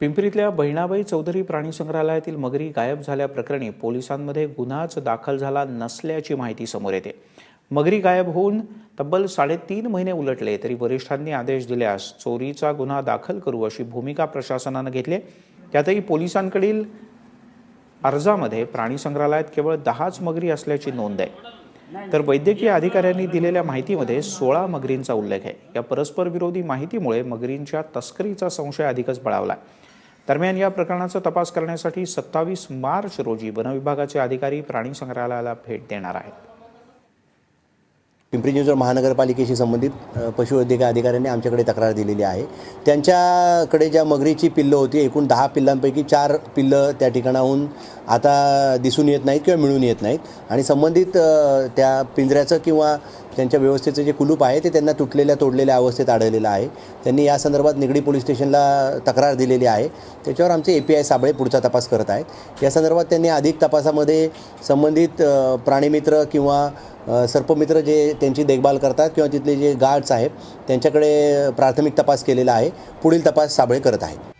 पिंपरीतल्या बहिणाबाई चौधरी प्राणी संग्रहालयातील मगरी गायब झाल्याप्रकरणी पोलिसांमध्ये गुन्हाच दाखल झाला नसल्याची माहिती समोर येते. मगरी गायब होऊन तब्बल साडेतीन महिने उलटले तरी वरिष्ठांनी आदेश दिल्यास चोरीचा गुन्हा दाखल करू अशी भूमिका प्रशासनानं घेतली त्यातही पोलिसांकडील अर्जामध्ये प्राणी संग्रहालयात केवळ दहाच मगरी असल्याची नोंद आहे. तर वैद्यकीय अधिकाऱ्यांनी दिलेल्या माहितीमध्ये सोळा मगरींचा उल्लेख आहे. या परस्पर विरोधी माहितीमुळे मगरींच्या तस्करीचा संशय अधिकच बळावला आहे. दरम्यान या प्रकरणाचा तपास करण्यासाठी सत्तावीस मार्च रोजी वनविभागाचे अधिकारी प्राणी संग्रहालयाला भेट देणार आहेत. पिंपरी चिंचवड महानगरपालिकेशी संबंधित पशुवैद्यकीय अधिकाऱ्यांनी आमच्याकडे तक्रार दिलेली आहे. त्यांच्याकडे ज्या मगरीची पिल्लं होती एकूण दहा पिल्लांपैकी चार पिल्लं त्या ठिकाणाहून आता दिसून येत नाहीत किंवा मिळून येत नाहीत. आणि संबंधित त्या पिंजऱ्याचं किंवा त्यांच्या व्यवस्थेचं जे कुलूप आहे ते त्यांना तुटलेल्या तोडलेल्या अवस्थेत आढळलेलं आहे. त्यांनी या संदर्भात निगडी पोलीस स्टेशनला तक्रार दिलेली आहे. त्याच्यावर आमचे ए पी आय साबळे पुढचा तपास करत आहेत. या संदर्भात त्यांनी अधिक तपासामध्ये संबंधित प्राणीमित्र किंवा सर्पमित्र जे त्यांची देखभाल करतात किंवा तिथले जे गार्ड्स आहेत त्यांच्याकडे प्राथमिक तपास केलेला आहे. पुढील तपास साबळे करत आहेत.